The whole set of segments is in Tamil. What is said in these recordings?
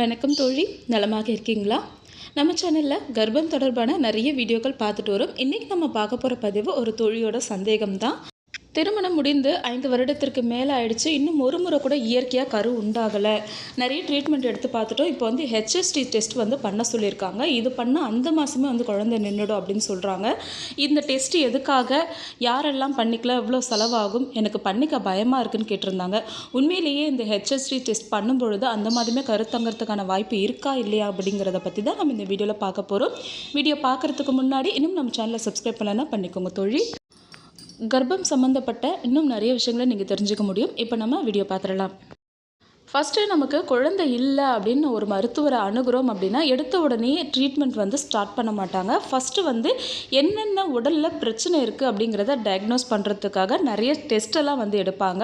வணக்கம் தோழி. நலமாக இருக்கீங்களா? நம்ம சேனலில் கர்ப்பம் தொடர்பான நிறைய வீடியோக்கள் பார்த்துட்டு வரும். இன்றைக்கி நம்ம பார்க்க போகிற பதிவு ஒரு தோழியோட சந்தேகம் தான் திருமணம் முடிந்து ஐந்து வருடத்திற்கு மேலே ஆயிடுச்சு இன்னும் ஒரு முறை கூட இயற்கையாக கரு உண்டாகலை. நிறைய ட்ரீட்மெண்ட் எடுத்து பார்த்துட்டோம். இப்போ வந்து ஹெச்எஸ்டி டெஸ்ட் வந்து பண்ண சொல்லியிருக்காங்க. இது பண்ணால் அந்த மாதமே வந்து குழந்தை நின்றுடும் அப்படின்னு சொல்கிறாங்க இந்த டெஸ்ட் எதுக்காக யாரெல்லாம் பண்ணிக்கலாம் எவ்வளோ செலவாகும். எனக்கு பண்ணிக்க பயமாக இருக்குன்னு கேட்டிருந்தாங்க. உண்மையிலேயே இந்த ஹெச்எஸ்டி டெஸ்ட் பண்ணும் பொழுது அந்த மாதிரியுமே கருத்தங்கிறதுக்கான வாய்ப்பு இருக்கா? இல்லையா? அப்படிங்கிறத பற்றி தான் நம்ம இந்த வீடியோவில் பார்க்க போகிறோம் வீடியோ பார்க்குறதுக்கு முன்னாடி இன்னும் நம்ம சேனலை சப்ஸ்கிரைப் பண்ணலன்னா பண்ணிக்கோங்க தொழில் கர்ப்பம் சம்மந்தப்பட்ட இன்னும் நிறைய விஷயங்களை நீங்கள் தெரிஞ்சுக்க முடியும். இப்போ நம்ம வீடியோ பார்த்துடலாம். ஃபஸ்ட்டு நமக்கு குழந்தை இல்லை அப்படின்னு ஒரு மருத்துவரை அணுகிறோம் அப்படின்னா எடுத்த உடனே ட்ரீட்மெண்ட் வந்து ஸ்டார்ட் பண்ண மாட்டாங்க. ஃபஸ்ட்டு வந்து என்னென்ன உடலில் பிரச்சனை இருக்குது அப்படிங்கிறத டயக்னோஸ் பண்ணுறதுக்காக நிறைய டெஸ்ட்டெல்லாம் வந்து எடுப்பாங்க.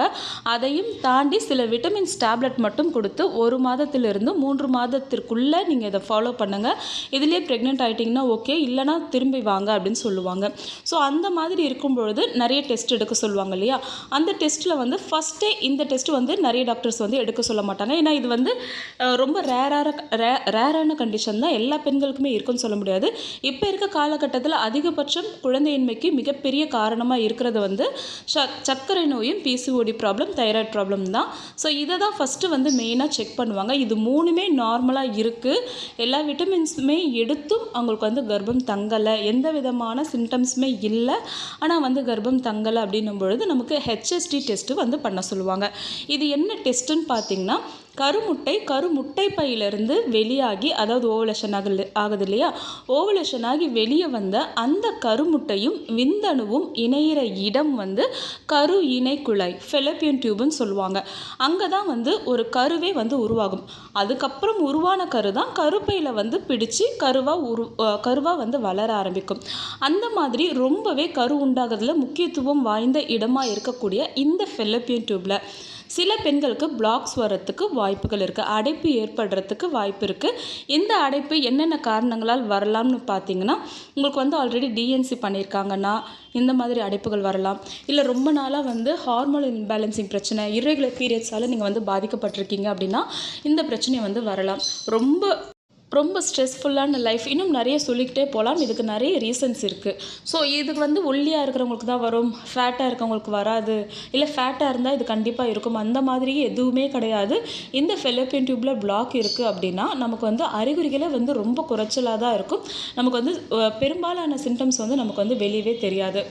அதையும் தாண்டி சில விட்டமின்ஸ் டேப்லெட் மட்டும் கொடுத்து ஒரு மாதத்திலிருந்து மூன்று மாதத்திற்குள்ளே நீங்கள் இதை ஃபாலோ பண்ணுங்கள் இதுலேயே ப்ரெக்னென்ட் ஆகிட்டிங்கன்னா ஓகே இல்லைனா திரும்பி வாங்க அப்படின்னு சொல்லுவாங்க. ஸோ அந்த மாதிரி இருக்கும் பொழுது நிறைய டெஸ்ட் எடுக்க சொல்லுவாங்க இல்லையா? அந்த டெஸ்ட்டில் வந்து ஃபஸ்ட்டே இந்த டெஸ்ட் வந்து நிறைய டாக்டர்ஸ் வந்து எடுக்க சொல்லுவாங்க. சொல்ல மாட்டாங்க. ஏன்னா இது வந்து ரொம்ப ரேரான ரே ரேரான கண்டிஷன் தான் எல்லா பெண்களுக்குமே இருக்குன்னு சொல்ல முடியாது. இப்போ இருக்க காலகட்டத்தில் அதிகபட்சம் குழந்தையின்மைக்கு மிகப்பெரிய காரணமாக இருக்கிறது வந்து ச சர்க்கரை நோயும் பிசிஓடி ப்ராப்ளம் தைராய்டு ப்ராப்ளம் தான். ஸோ இதை தான் ஃபஸ்ட்டு வந்து மெயினாக செக் பண்ணுவாங்க. இது மூணுமே நார்மலாக இருக்குது எல்லா விட்டமின்ஸுமே எடுத்தும் அவங்களுக்கு வந்து கர்ப்பம் தங்கலை. எந்த விதமான சிம்டம்ஸுமே இல்லை. ஆனால் வந்து கர்ப்பம் தங்கலை அப்படின்னும் பொழுது நமக்கு ஹெச்எஸ்டி டெஸ்ட்டு வந்து பண்ண சொல்லுவாங்க. இது என்ன டெஸ்ட்டுன்னு பார்த்தீங்கன்னா கருமுட்டை கருமுட்டை பையிலிருந்து வெளியாகி அதாவது ஓவலேஷன் ஆகல ஆகுது இல்லையா ஓவலேஷன் ஆகி வெளியே வந்த அந்த கருமுட்டையும் விந்தணுவும் இணையிற இடம் வந்து கரு இணை குழாய் ஃபெலப்பியன் டியூப்னு சொல்லுவாங்க. அங்கே தான் வந்து ஒரு கருவே வந்து உருவாகும். அதுக்கப்புறம் உருவான கரு தான் கருப்பையில் வந்து பிடிச்சு கருவாக உரு கருவாக வந்து வளர ஆரம்பிக்கும். அந்த மாதிரி ரொம்பவே கரு உண்டாகிறதுல முக்கியத்துவம் வாய்ந்த இடமாக இருக்கக்கூடிய இந்த ஃபெலப்பியன் டியூப்பில் சில பெண்களுக்கு பிளாக்ஸ் வரத்துக்கு வாய்ப்புகள் இருக்குது அடைப்பு ஏற்படுறதுக்கு வாய்ப்பு இருக்குது இந்த அடைப்பு என்னென்ன காரணங்களால் வரலாம்னு பார்த்தீங்கன்னா உங்களுக்கு வந்து ஆல்ரெடி டிஎன்சி பண்ணியிருக்காங்கன்னா இந்த மாதிரி அடைப்புகள் வரலாம். இல்லை ரொம்ப நாளாக வந்து ஹார்மோன் இன்பேலன்சிங் பிரச்சனை இரகுலர் பீரியட்ஸால் நீங்கள் வந்து பாதிக்கப்பட்டிருக்கீங்க அப்படின்னா இந்த பிரச்சனை வந்து வரலாம். ரொம்ப ரொம்ப ஸ்ட்ரெஸ்ஃபுல்லான லைஃப் இன்னும் நிறைய சொல்லிக்கிட்டே போகலாம். இதுக்கு நிறைய ரீசன்ஸ் இருக்குது ஸோ இதுக்கு வந்து ஒல்லியாக இருக்கிறவங்களுக்கு தான் வரும். ஃபேட்டாக இருக்கவங்களுக்கு வராது. இல்லை ஃபேட்டாக இருந்தால் இது கண்டிப்பாக இருக்கும். அந்த மாதிரி எதுவுமே கிடையாது. இந்த ஃபெலோப்பியன் டியூப்பில் பிளாக் இருக்குது அப்படின்னா நமக்கு வந்து அறிகுறிகளே வந்து ரொம்ப குறைச்சலாக தான் இருக்கும். நமக்கு வந்து பெரும்பாலான சிம்டம்ஸ் வந்து நமக்கு வந்து வெளியவே தெரியாது.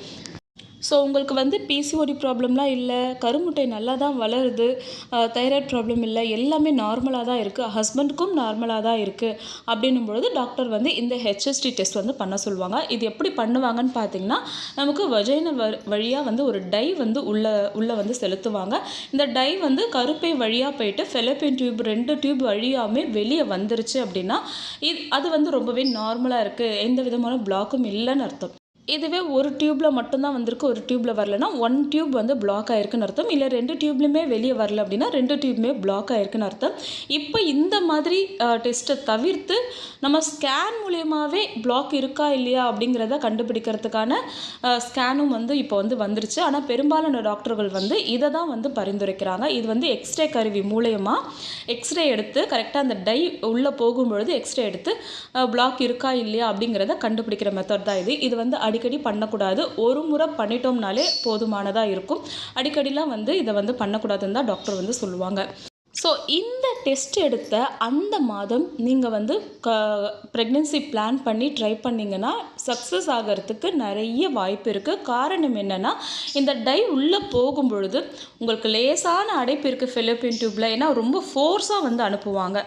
ஸோ உங்களுக்கு வந்து பிசிஓடி ப்ராப்ளம்லாம் இல்லை கருமுட்டை நல்லா தான் வளருது தைராய்டு ப்ராப்ளம் இல்லை எல்லாமே நார்மலாக தான் இருக்குது ஹஸ்பண்டுக்கும் நார்மலாக தான் இருக்குது அப்படின்னும் பொழுது டாக்டர் வந்து இந்த ஹெச்எஸ்டி டெஸ்ட் வந்து பண்ண சொல்லுவாங்க. இது எப்படி பண்ணுவாங்கன்னு பார்த்தீங்கன்னா நமக்கு வஜைனல் வ வழியாக வந்து ஒரு டை வந்து உள்ள உள்ளே வந்து செலுத்துவாங்க. இந்த டை வந்து கருப்பை வழியாக போயிட்டு ஃபெலப்பின் டியூப் ரெண்டு டியூப் வழியாமே வெளியே வந்துருச்சு அப்படின்னா இது அது வந்து ரொம்பவே நார்மலாக இருக்குது எந்த விதமான பிளாக்கும் இல்லைன்னு அர்த்தம். இதுவே ஒரு டியூப்பில் மட்டும்தான் வந்திருக்கு ஒரு டியூப்பில் வரலன்னா ஒன் டியூப் வந்து பிளாக் ஆகிருக்குன்னு அர்த்தம். இல்லை ரெண்டு டியூப்லையுமே வெளியே வரல அப்படின்னா ரெண்டு டியூப்மே பிளாக் ஆயிருக்குன்னு அர்த்தம். இப்போ இந்த மாதிரி டெஸ்ட்டை தவிர்த்து நம்ம ஸ்கேன் மூலியமாகவே பிளாக் இருக்கா இல்லையா அப்படிங்கிறத கண்டுபிடிக்கிறதுக்கான ஸ்கேனும் வந்து இப்போ வந்து வந்துருச்சு. ஆனால் பெரும்பாலான டாக்டர்கள் வந்து இதை தான் வந்து பரிந்துரைக்கிறாங்க. இது வந்து எக்ஸ்ரே கருவி மூலயமா எக்ஸ்ரே எடுத்து கரெக்டாக அந்த டை உள்ளே போகும்பொழுது எக்ஸ்ரே எடுத்து பிளாக் இருக்கா இல்லையா அப்படிங்கிறத கண்டுபிடிக்கிற மெத்தட் தான் இது. இது வந்து அடிக்கடி பண்ணக்கூடாது. ஒரு முறை பண்ணிட்டோம்னாலே போதுமானதாக இருக்கும். அடிக்கடிலாம் வந்து இதை வந்து பண்ணக்கூடாதுன்னு தான் டாக்டர் வந்து சொல்லுவாங்க. ஸோ இந்த டெஸ்ட் எடுத்த அந்த மாதம் நீங்கள் வந்து க ப்ரெக்னென்சி பிளான் பண்ணி ட்ரை பண்ணிங்கன்னா சக்ஸஸ் ஆகிறதுக்கு நிறைய வாய்ப்பு இருக்குது காரணம் என்னென்னா இந்த டை உள்ளே போகும் பொழுது உங்களுக்கு லேசான அடைப்பு இருக்குது ஃபிலிப்பின் டியூப்பில் ஏன்னா ரொம்ப ஃபோர்ஸாக வந்து அனுப்புவாங்க.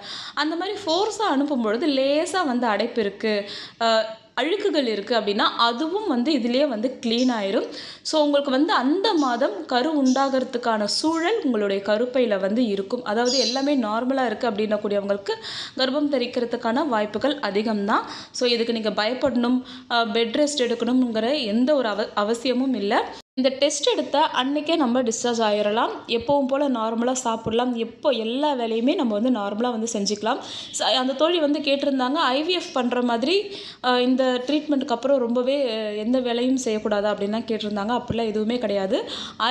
அந்த மாதிரி ஃபோர்ஸாக அனுப்பும் பொழுது லேசாக வந்து அடைப்பு இருக்குது அழுக்குகள் இருக்குது அப்படின்னா அதுவும் வந்து இதிலே வந்து க்ளீன் ஆயிரும். ஸோ உங்களுக்கு வந்து அந்த மாதம் கரு உண்டாகிறதுக்கான சூழல் உங்களுடைய கருப்பையில் வந்து இருக்கும். அதாவது எல்லாமே நார்மலாக இருக்குது அப்படின்னக்கூடியவங்களுக்கு கர்ப்பம் தெரிக்கிறதுக்கான வாய்ப்புகள் அதிகம்தான். ஸோ இதுக்கு நீங்கள் பயப்படணும் பெட் ரெஸ்ட் எடுக்கணுங்கிற எந்த ஒரு அவ அவசியமும் இல்லை. இந்த டெஸ்ட் எடுத்த அன்றைக்கே நம்ம டிஸ்சார்ஜ் ஆகிடலாம் எப்போவும் போல் நார்மலாக சாப்பிட்லாம். எப்போ எல்லா வேலையுமே நம்ம வந்து நார்மலாக வந்து செஞ்சுக்கலாம். ச அந்த தோழி வந்து கேட்டிருந்தாங்க ஐவிஎஃப் பண்ணுற மாதிரி இந்த ட்ரீட்மெண்ட்டுக்கு அப்புறம் ரொம்பவே எந்த வேலையும் செய்யக்கூடாது அப்படின்லாம் கேட்டிருந்தாங்க. அப்படிலாம் எதுவுமே கிடையாது.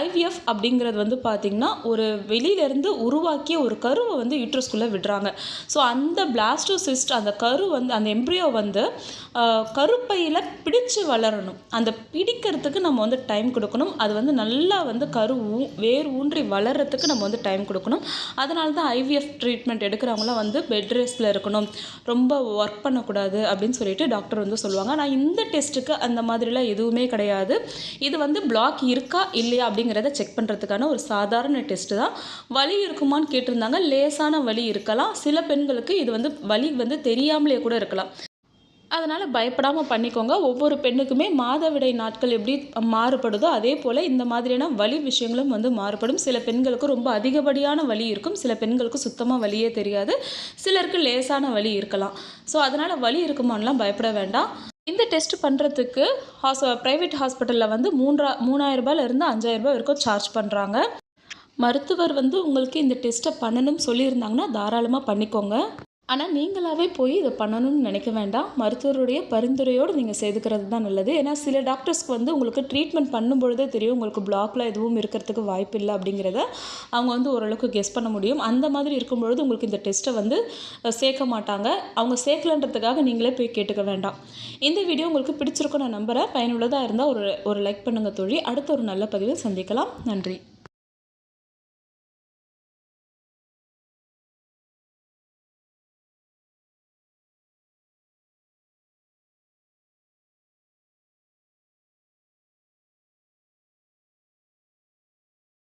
ஐவிஎஃப் அப்படிங்கிறது வந்து பார்த்திங்கன்னா ஒரு வெளியிலேருந்து உருவாக்கிய ஒரு கருவை வந்து யூட்ரஸ்குள்ளே விடுறாங்க. ஸோ அந்த பிளாஸ்டோசிஸ்ட் அந்த கரு வந்து அந்த எம்ப்ரியோ வந்து கருப்பையில் பிடிச்சு வளரணும். அந்த பிடிக்கிறதுக்கு நம்ம வந்து டைம் கொடுக்கணும். அது வந்து நல்லா வந்து கரு ஊ வேர் ஊன்றி வளர்கிறதுக்கு நம்ம வந்து டைம் கொடுக்கணும். அதனால தான் ஐவிஎஃப் ட்ரீட்மெண்ட் எடுக்கிறவங்களாம் வந்து பெட் ரெஸ்ட்டில் இருக்கணும். ரொம்ப ஒர்க் பண்ணக்கூடாது அப்படின்னு சொல்லிட்டு டாக்டர் வந்து சொல்லுவாங்க. ஆனால் இந்த டெஸ்ட்டுக்கு அந்த மாதிரிலாம் எதுவுமே கிடையாது. இது வந்து பிளாக் இருக்கா இல்லையா அப்படிங்கிறத செக் பண்ணுறதுக்கான ஒரு சாதாரண டெஸ்ட்டு தான். வலி இருக்குமான்னு கேட்டிருந்தாங்க. லேசான வலி இருக்கலாம். சில பெண்களுக்கு இது வந்து வலி வந்து தெரியாமலே கூட இருக்கலாம். அதனால் பயப்படாமல் பண்ணிக்கோங்க. ஒவ்வொரு பெண்ணுக்குமே மாதவிடை நாட்கள் எப்படி மாறுபடுதோ அதே போல் இந்த மாதிரியான வலி விஷயங்களும் வந்து மாறுபடும். சில பெண்களுக்கு ரொம்ப அதிகப்படியான வலி இருக்கும். சில பெண்களுக்கு சுத்தமாக வலியே தெரியாது. சிலருக்கு லேசான வலி இருக்கலாம். ஸோ அதனால் வலி இருக்குமான்லாம் பயப்பட வேண்டாம். இந்த டெஸ்ட் பண்ணுறதுக்கு ஹாஸ் ப்ரைவேட் ஹாஸ்பிட்டலில் வந்து மூன்றா மூணாயிரம் அஞ்சாயிரரூபா அஞ்சாயிரம் ரூபாய் வரைக்கும் சார்ஜ் பண்ணுறாங்க மருத்துவர் வந்து உங்களுக்கு இந்த டெஸ்ட்டை பண்ணணும்னு சொல்லியிருந்தாங்கன்னா தாராளமாக பண்ணிக்கோங்க. ஆனால் நீங்களாகவே போய் இதை பண்ணணும்னு நினைக்க வேண்டாம். மருத்துவருடைய பரிந்துரையோடு நீங்கள் செய்துக்கிறது தான் நல்லது. ஏன்னா சில டாக்டர்ஸ்க்கு வந்து உங்களுக்கு ட்ரீட்மெண்ட் பண்ணும் பொழுதே தெரியும் உங்களுக்கு பிளாக்ல எதுவும் இருக்கிறதுக்கு வாய்ப்பு இல்லை அப்படிங்கிறத அவங்க வந்து ஓரளவுக்கு கெஸ் பண்ண முடியும். அந்த மாதிரி இருக்கும் பொழுது உங்களுக்கு இந்த டெஸ்ட்டை வந்து சேர்க்க மாட்டாங்க. அவங்க சேர்க்கலன்றதுக்காக நீங்களே போய் கேட்டுக்க வேண்டாம். இந்த வீடியோ உங்களுக்கு பிடிச்சிருக்கும் நான் நம்புகிறேன் பயனுள்ளதாக இருந்தால் ஒரு ஒரு லைக் பண்ணுங்கள் தோழி. அடுத்த ஒரு நல்ல பதிவில் சந்திக்கலாம். நன்றி.